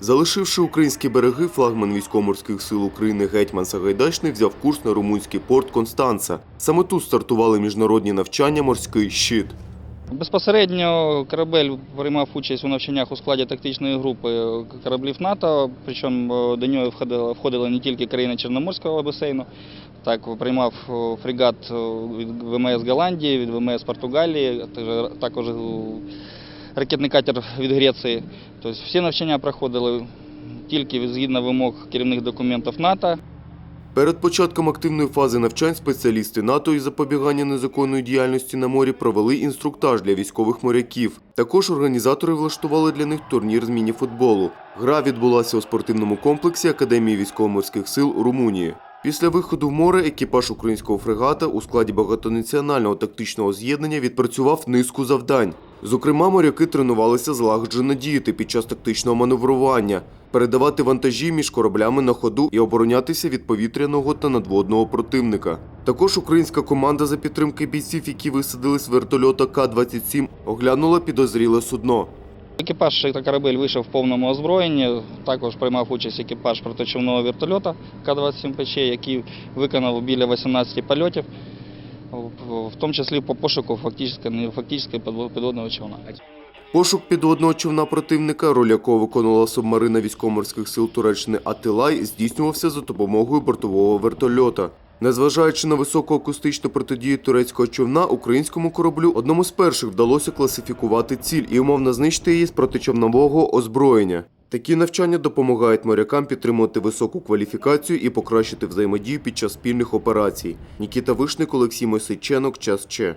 Залишивши українські береги, флагман військово-морських сил України гетьман Сагайдачний взяв курс на румунський порт Констанца. Саме тут стартували міжнародні навчання «Морський щит». Безпосередньо корабель приймав участь у навчаннях у складі тактичної групи кораблів НАТО, причому е, до нього входили, не тільки країни Чорноморського басейну, так приймав е, фрегат е, від ВМС Голландії, від ВМС Португалії, також- ракетний катер від Греції. Тобто всі навчання проходили тільки згідно вимог керівних документів НАТО. Перед початком активної фази навчань спеціалісти НАТО із запобігання незаконної діяльності на морі провели інструктаж для військових моряків. Також організатори влаштували для них турнір з міні-футболу. Гра відбулася у спортивному комплексі Академії військово-морських сил Румунії. Після виходу в море екіпаж українського фрегата у складі багатонаціонального тактичного з'єднання відпрацював низку завдань. Зокрема, моряки тренувалися злагоджено діяти під час тактичного маневрування, передавати вантажі між кораблями на ходу і оборонятися від повітряного та надводного противника. Також українська команда за підтримки бійців, які висадились з вертольота К-27, оглянула підозріле судно. Екіпаж корабель вийшов в повному озброєнні. Також приймав участь екіпаж протичовного вертольота К-27 ПЧ, який виконав біля 18 польотів, в- тому числі по пошуку фактично, підводного човна. Пошук підводного човна противника, роль якого виконувала субмарина військово-морських сил Туреччини Атилай, здійснювався за допомогою бортового вертольота. Незважаючи на високу акустичну протидію турецького човна, українському кораблю одному з перших вдалося класифікувати ціль і умовно знищити її з протичовнового озброєння. Такі навчання допомагають морякам підтримувати високу кваліфікацію і покращити взаємодію під час спільних операцій. Нікіта Вишник, Олексій Мосиченок, Час Че.